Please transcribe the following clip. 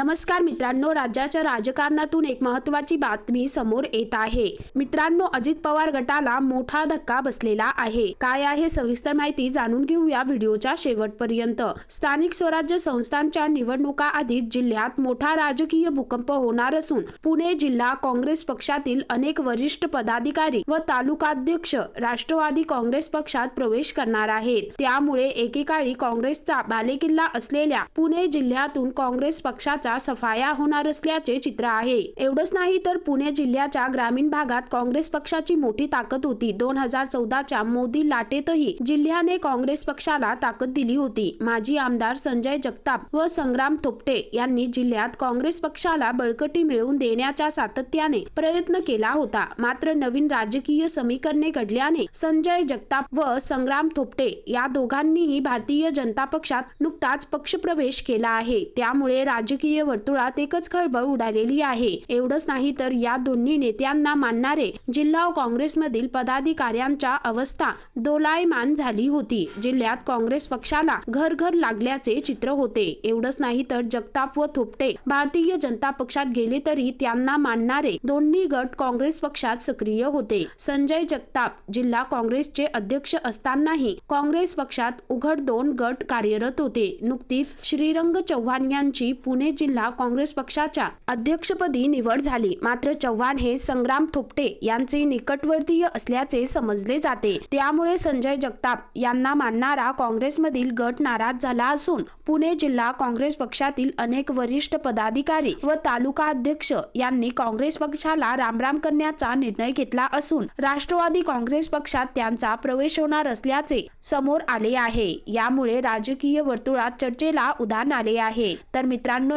नमस्कार मित्रांनो राज्याच्या राजकारणातून एक महत्वाची बातमी समोर येत आहे. मित्रांनो अजित पवार गटाला मोठा धक्का बसलेला आहे. काय आहे सविस्तर माहिती जाणून घेऊया व्हिडिओच्या शेवटपर्यंत. स्थानिक स्वराज्य संस्थांच्या निवडणुका आधीच जिल्ह्यात मोठा राजकीय भूकंप होणार असून पुणे जिल्हा काँग्रेस पक्षातील अनेक वरिष्ठ पदाधिकारी व तालुकाध्यक्ष राष्ट्रवादी काँग्रेस पक्षात प्रवेश करणार आहेत. त्यामुळे एकेकाळी काँग्रेसचा बालेकिल्ला असलेल्या पुणे जिल्ह्यातून काँग्रेस पक्षाचा सफाया होणार असल्याचे चित्र आहे. एवढंच नाही तर पुणे जिल्ह्याच्या ग्रामीण भागात काँग्रेस पक्षाची मोठी ताकद होती. दोन हजार चौदाच्या मोदी लाटेतही जिल्ह्याने काँग्रेस पक्षाला ताकद दिली होती. माजी आमदार संजय जगताप व संग्राम थोपटे यांनी जिल्ह्यात काँग्रेस पक्षाला बळकटी मिळवून देण्याच्या सातत्याने प्रयत्न केला होता. मात्र नवीन राजकीय समीकरणे घडल्याने संजय जगताप व संग्राम थोपटे या दोघांनीही भारतीय जनता पक्षात नुकताच पक्षप्रवेश केला आहे. त्यामुळे राजकीय राजकीय वर्तुळात एकच खळबळ उडालेली आहे. एवढंच नाही तर या दोन्ही नेत्यांना मानणारे जिल्हा काँग्रेसमधील पदाधिकाऱ्यांच्या अवस्था दोलायमान झाली होती. जिल्ह्यात काँग्रेस पक्षाला घर घर लागल्याचे चित्र होते. एवढंच नाही तर जगताप व थोपटे भारतीय जनता पक्षात गेले तरी त्यांना मानणारे दोन्ही गट काँग्रेस पक्षात सक्रिय होते. संजय जगताप जिल्हा काँग्रेसचे अध्यक्ष असतानाही काँग्रेस पक्षात उघड दोन गट कार्यरत होते. नुकतीच श्रीरंग चव्हाण यांची पुणे जिल्हा काँग्रेस पक्षाच्या अध्यक्षपदी निवड झाली. मात्र चव्हाण हे संग्राम थोपटे यांचे निकटवर्तीय असल्याचे समजले जाते. त्यामुळे संजय जगताप यांना मानणारा काँग्रेसमधील गट नाराज झाला असून पुणे जिल्हा काँग्रेस पक्षातील अनेक वरिष्ठ पदाधिकारी व तालुका अध्यक्ष यांनी काँग्रेस पक्षाला रामराम करण्याचा निर्णय घेतला असून राष्ट्रवादी काँग्रेस पक्षात त्यांचा प्रवेश होणार असल्याचे समोर आले आहे. यामुळे राजकीय वर्तुळात चर्चेला उधाण आले आहे. तर मित्रांनो